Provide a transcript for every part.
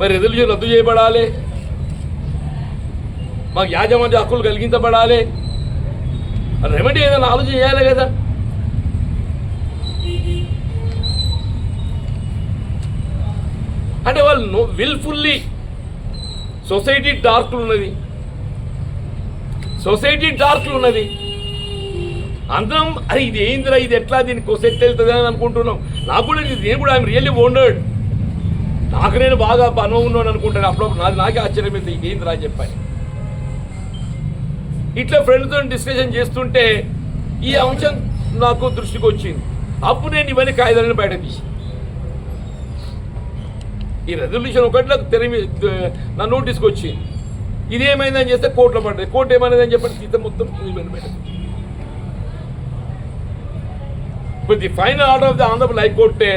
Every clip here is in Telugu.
మరి రెజల్యూషన్ రద్దు చేయబడాలి. మాకు యాజమాన్య హక్కులు కలిగించబడాలి. రెమెడీ ఏదైనా ఆలోచన చేయాలి కదా. అంటే వాళ్ళు విల్ఫుల్లీ సొసైటీ డార్క్లు ఉన్నది. సొసైటీ డార్క్లు ఉన్నది. అందరం అది ఇది ఏందిరా ఇది ఎట్లా దీనికి సెట్ వెళ్తుంది అని అనుకుంటున్నాం. నాకు కూడా ఇది నేను కూడా ఐఎమ్ రియల్లీ వండర్డ్ నాకు నేను బాగా అనుభవం ఉన్నాను అనుకుంటాను అప్పుడప్పుడు నాది నాకే ఆశ్చర్యం అయితే ఇది ఏందిరా అని ఇట్లా ఫ్రెండ్తో డిస్కషన్ చేస్తుంటే ఈ అంశం నాకు దృష్టికి వచ్చింది. అప్పుడు నేను ఇవన్నీ కాగితాలను బయట తీసి ఈ రెజల్యూషన్ ఒకటి నాకు తెరమి నా నోటీస్కి వచ్చింది. ఇది ఏమైందని చేస్తే కోర్టులో పడ్డది. కోర్టు ఏమైందని చెప్పండి. సీత మొత్తం England the final order of the Andhra Pradesh హైకోర్టే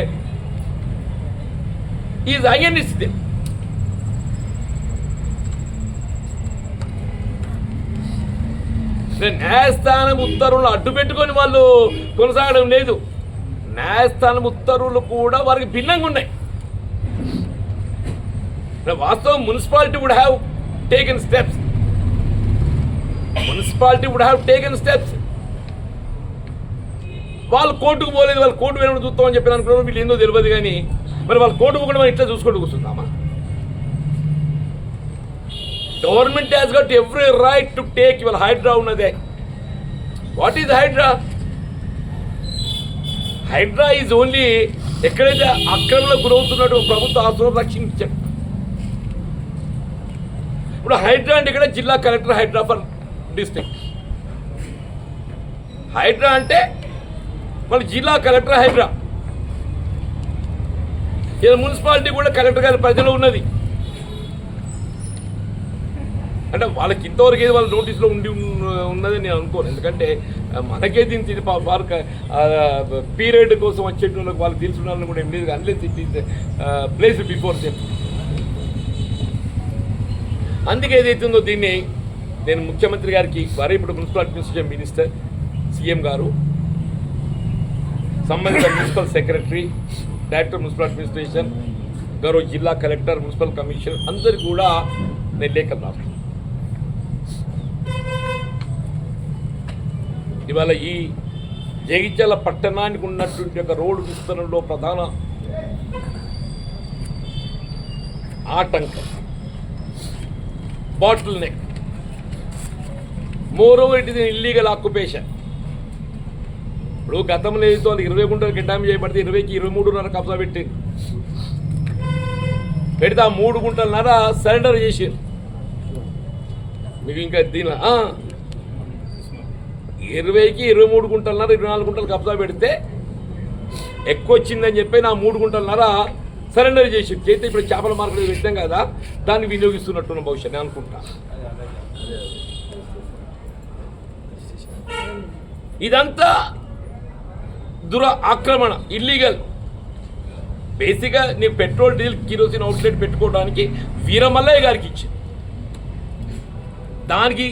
is against the న్యాయస్థానం ఉత్తర్వులు అడ్డు పెట్టుకొని వాళ్ళు కొనసాగడం లేదు. న్యాయస్థానం ఉత్తర్వులు కూడా వారికి భిన్నంగా ఉన్నాయి. వాస్తవం municipality would have taken steps municipality would have taken steps వాళ్ళు కోర్టుకు పోలేదు వాళ్ళు కోర్టు వెళ్ళడం చూస్తామని చెప్పి అనుకున్నారు వీళ్ళు ఏందో తెలియదు కానీ మరి వాళ్ళు కోర్టు పోకుండా మనం ఇట్లా చూసుకుంటూ కూర్చుందామా? Government has got every right to take ఇవాళ హైడ్రా ఉన్నదే. What is HYDRAA HYDRAA is only ఎక్కడైతే అక్రమంలో గురవుతున్నట్టు ప్రభుత్వ ఆస్తులను రక్షించారు ఇప్పుడు హైడ్రా అంటే ఇక్కడ జిల్లా collector HYDRAA for district. HYDRAA అంటే మన జిల్లా కలెక్టర్ హైడ్రా. ఇలా మున్సిపాలిటీ కూడా కలెక్టర్ గారి పరిధిలో ఉన్నది. అంటే వాళ్ళకి ఇంతవరకు ఏది వాళ్ళ నోటీస్లో ఉండి ఉన్నదని నేను అనుకోను. ఎందుకంటే మనకే దీని తిని పార్క్ పీరియడ్ కోసం వచ్చేటి వాళ్ళు తెలుసుకున్నారని కూడా ఏం లేదు. Unless it is place before them అందుకే ఏదైతుందో దీన్ని నేను ముఖ్యమంత్రి గారికి వారే ఇప్పుడు మున్సిపల్ అడ్మినిస్ట్రేషన్ మినిస్టర్ సీఎం గారు సంబంధిత municipal secretary director municipal administration గౌరవ జిల్లా కలెక్టర్ మున్సిపల్ కమిషనర్ అందరు కూడా నేను లేఖలు రాస్తాను ఇవాళ ఈ జగిత్యాల పట్టణానికి ఉన్నటువంటి ఒక రోడ్డు విస్తరణలో ప్రధాన ఆటంకం. Bottle neck moreover it is illegal occupation ఇప్పుడు గతంలో ఏదో అది ఇరవై గుంటలు కిడ్నాప్ చేయబడితే ఇరవైకి ఇరవై మూడున్నర కబ్జా పెట్టింది పెడితే ఆ మూడు గుంటలన్నర సరెండర్ చేసారు మీకు ఇంకా దీని ఇరవైకి ఇరవై మూడు గుంటలన్నర ఇరవై నాలుగు గుంటలు కబ్జా పెడితే ఎక్కువ వచ్చిందని చెప్పి నా మూడు గుంటలన్నర సరెండర్ చేసి. చేస్తే ఇప్పుడు చేపల మార్కెట్ పెట్టాం కదా? దాన్ని వినియోగిస్తున్నట్టున్న భవిష్యత్ నేను అనుకుంటా. ఇదంతా దుర ఆక్రమణ ఇల్లీగల్ బేసిక్గా నీ పెట్రోల్ డీజిల్ కిరోసిన్ అవుట్లెట్ పెట్టుకోవడానికి వీరమల్లయ్య గారికి ఇచ్చింది దానికి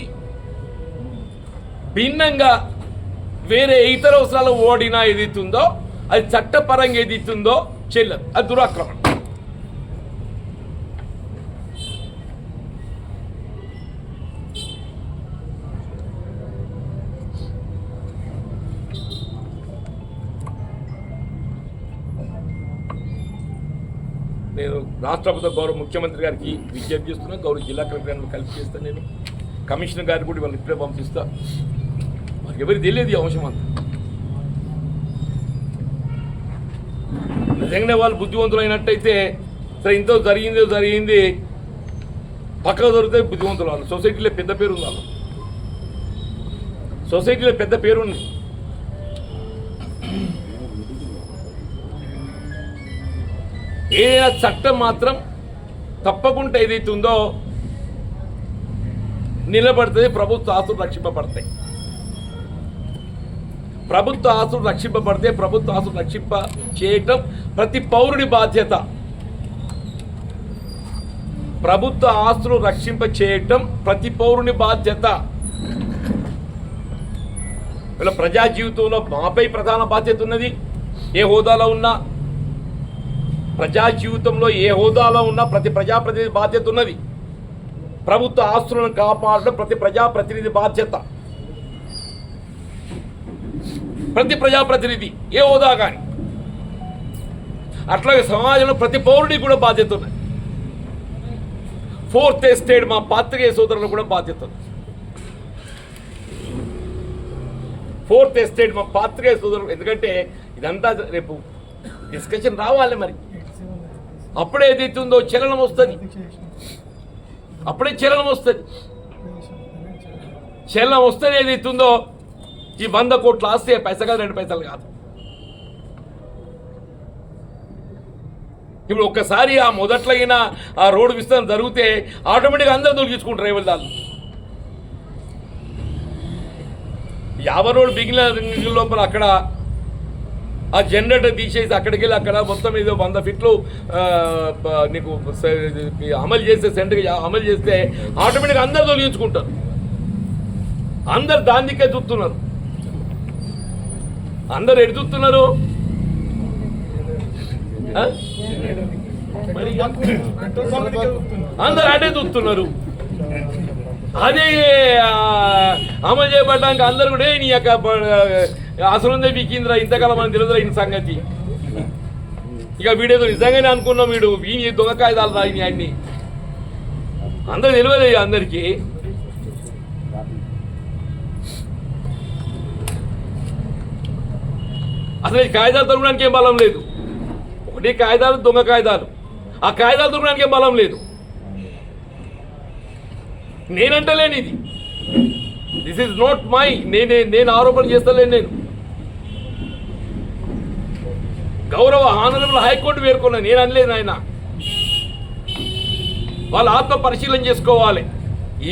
భిన్నంగా వేరే ఇతర అవసరాలు ఓడినా ఏదైతుందో అది చట్టపరంగా ఏదైతుందో చెల్లదు. అది దురాక్రమణ. నేను రాష్ట్ర ప్రభుత్వ గౌరవ ముఖ్యమంత్రి గారికి విజ్ఞప్తి చేస్తున్నా గౌరవ జిల్లా కలెక్టర్ కలిపి చేస్తాను నేను. కమిషనర్ గారికి కూడా వాళ్ళు ఇప్పుడే పంపిస్తా. మాకు ఎవరికి తెలియదు ఈ అంశం అంతా. నిజంగానే వాళ్ళు బుద్ధివంతులైనట్టయితే సరే ఇంత జరిగింది జరిగింది పక్కకు దొరికితే బుద్ధివంతులు వాళ్ళు. సొసైటీలో పెద్ద పేరు ఉంది వాళ్ళు సొసైటీలో పెద్ద పేరు ఏ చట్టం మాత్రం తప్పకుండా ఏదైతే ఉందో నిలబడుతుంది ప్రభుత్వ ఆస్తులు రక్షింపబడతాయి. ప్రభుత్వ ఆస్తులు రక్షింపబడితే ప్రభుత్వ ఆస్తులు రక్షింప చేయటం ప్రతి పౌరుడి బాధ్యత. ప్రభుత్వ ఆస్తులు రక్షింప చేయటం ప్రతి పౌరుని బాధ్యత. ఇలా ప్రజా జీవితంలో మాపై ప్రధాన బాధ్యత ఉన్నది. ఏ హోదాలో ఉన్నా ప్రజా జీవితంలో ఏ హోదాలో ఉన్నా ప్రతి ప్రజాప్రతినిధి బాధ్యత ఉన్నది. ప్రభుత్వ ఆస్తులను కాపాడడం ప్రతి ప్రజాప్రతినిధి బాధ్యత. ప్రతి ప్రజాప్రతినిధి ఏ హోదా కానీ అట్లాగే సమాజంలో ప్రతి పౌరుడికి కూడా బాధ్యత ఉన్నది. ఫోర్త్ ఎస్టేట్ మా పాత్రికేయ సోదరులకు కూడా బాధ్యత ఉంది ఫోర్త్ ఎస్టేట్ మా పాత్రికేయ సోదరులు ఎందుకంటే ఇదంతా రేపు డిస్కషన్ రావాలి మరి. అప్పుడే ఏదైతుందో చలనం వస్తుంది. అప్పుడే చలనం వస్తుంది. చలనం వస్తే ఏదైతుందో ఈ వంద కోట్ల ఆస్తే పైసలు రెండు పైసలు కాదు. ఇప్పుడు ఒక్కసారి ఆ మొదట్లో అయినా ఆ రోడ్డు విస్తరణ జరిగితే ఆటోమేటిక్గా అందరూ దొరికించుకుంటారు రేవుల దాన్ని యాభై రోడ్డు బిగిన లోపల అక్కడ ఆ జనరేటర్ తీసేసి అక్కడికి వెళ్ళి అక్కడ మొత్తం ఏదో వంద ఫిట్లు నీకు అమలు చేస్తే సెంటర్ అమలు చేస్తే ఆటోమేటిక్గా అందరు తొలగించుకుంటారు. అందరు దానికే చూస్తున్నారు అందరు ఎటు చూస్తున్నారు అందరు అటే చూస్తున్నారు అదే అమలు చేయబడ్డానికి అందరు కూడా నీ యొక్క అసలుందే బికింద్రా ఇంతకాలం మనం తెలియదు ఈ సంగతి. ఇక వీడేదో నిజంగానే అనుకున్నాం వీడు. వీని దొంగ కాగితాలు రాయి అన్ని. అందరూ తెలియదు అందరికీ. అసలు ఈ కాగితాలు దొరకడానికి ఏం బలం లేదు. ఒకటి కాగితాలు దొంగ కాగితాలు. ఆ కాగితాలు దొరకడానికి ఏం బలం లేదు. నేనంటలేని ఇది దిస్ ఇస్ నాట్ మై నేనే నేను ఆరోపణ చేస్తలేను నేను. గౌరవ హానరబుల్ హైకోర్టు పేర్కొన్నా నేను అనలేదు ఆయన వాళ్ళ ఆత్మ పరిశీలన చేసుకోవాలి.